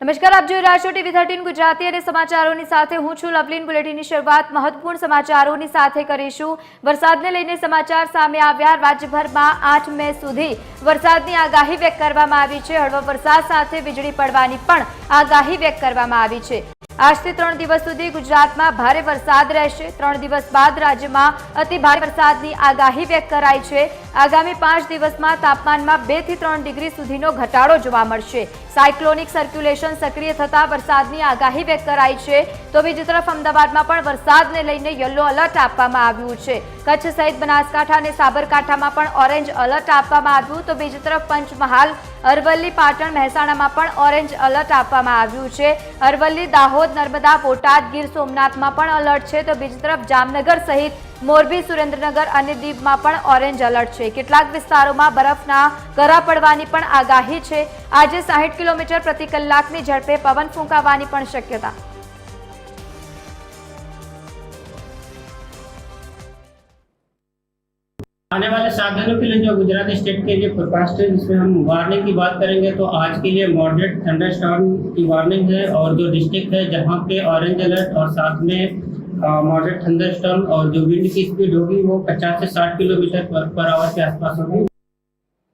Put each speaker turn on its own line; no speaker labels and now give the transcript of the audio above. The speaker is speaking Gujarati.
નમસ્કાર, આપ જોઈ રહ્યા છો ટીવી થર્ટીન ગુજરાતી અને સમાચારોની સાથે હું છું લવલીન. બુલેટિનની શરૂઆત મહત્વપૂર્ણ સમાચારોની સાથે કરીશું. વરસાદને લઈને સમાચાર સામે આવ્યા. રાજ્યભરમાં આઠ મે સુધી વરસાદની આગાહી વ્યક્ત કરવામાં આવી છે. હળવો વરસાદ સાથે વીજળી પડવાની પણ આગાહી વ્યક્ત કરવામાં આવી છે. આજથી ત્રણ દિવસ સુધી ગુજરાતમાં ભારે વરસાદ રહેશે. ત્રણ દિવસ બાદ રાજ્યમાં અતિ ભારે વરસાદની આગાહી વ્યક્ત કરાઈ છે. આગામી પાંચ દિવસમાં તાપમાનમાં બેથી ત્રણ ડિગ્રી સુધીનો ઘટાડો જોવા મળશે. સાયક્લોનિક સર્ક્યુલેશન સક્રિય થતા વરસાદની આગાહી વ્યક્ત કરાઈ છે. તો બીજી તરફ અમદાવાદમાં પણ વરસાદને લઈને યલો એલર્ટ આપવામાં આવ્યું છે. કચ્છ સહિત બનાસકાંઠા અને સાબરકાંઠામાં પણ ઓરેન્જ એલર્ટ આપવામાં આવ્યું. તો બીજી તરફ પંચમહાલ, અરવલ્લી, પાટણ, મહેસાણામાં પણ ઓરેન્જ એલર્ટ આપવામાં આવ્યું છે. અરવલ્લી, દાહોદ નર્મદા, બોટાદ, ગીર સોમનાથમાં પણ અલર્ટ છે. તો બીજી તરફ જામનગર સહિત મોરબી, સુરેન્દ્રનગર અને દીવમાં પણ ઓરેન્જ એલર્ટ છે. કેટલાક વિસ્તારોમાં બરફના ગરા પડવાની પણ આગાહી છે. આજે સાહીઠ કિલોમીટર પ્રતિ કલાકની ઝડપે પવન ફૂંકાવાની પણ શક્યતા.
आने वाले सात दिनों के लिए जो गुजरात स्टेट के लिए फोरकास्ट है जिसमें हम वार्निंग की बात करेंगे तो आज के लिए मॉडरेट थंडर स्टॉर्म की वार्निंग है और जो डिस्ट्रिक्ट है जहाँ पे ऑरेंज अलर्ट और साथ में मॉडरेट थंडर स्टॉर्म और जो विंड की स्पीड होगी वो 50 से 60 किलोमीटर पर, पर आवर के आसपास होगी।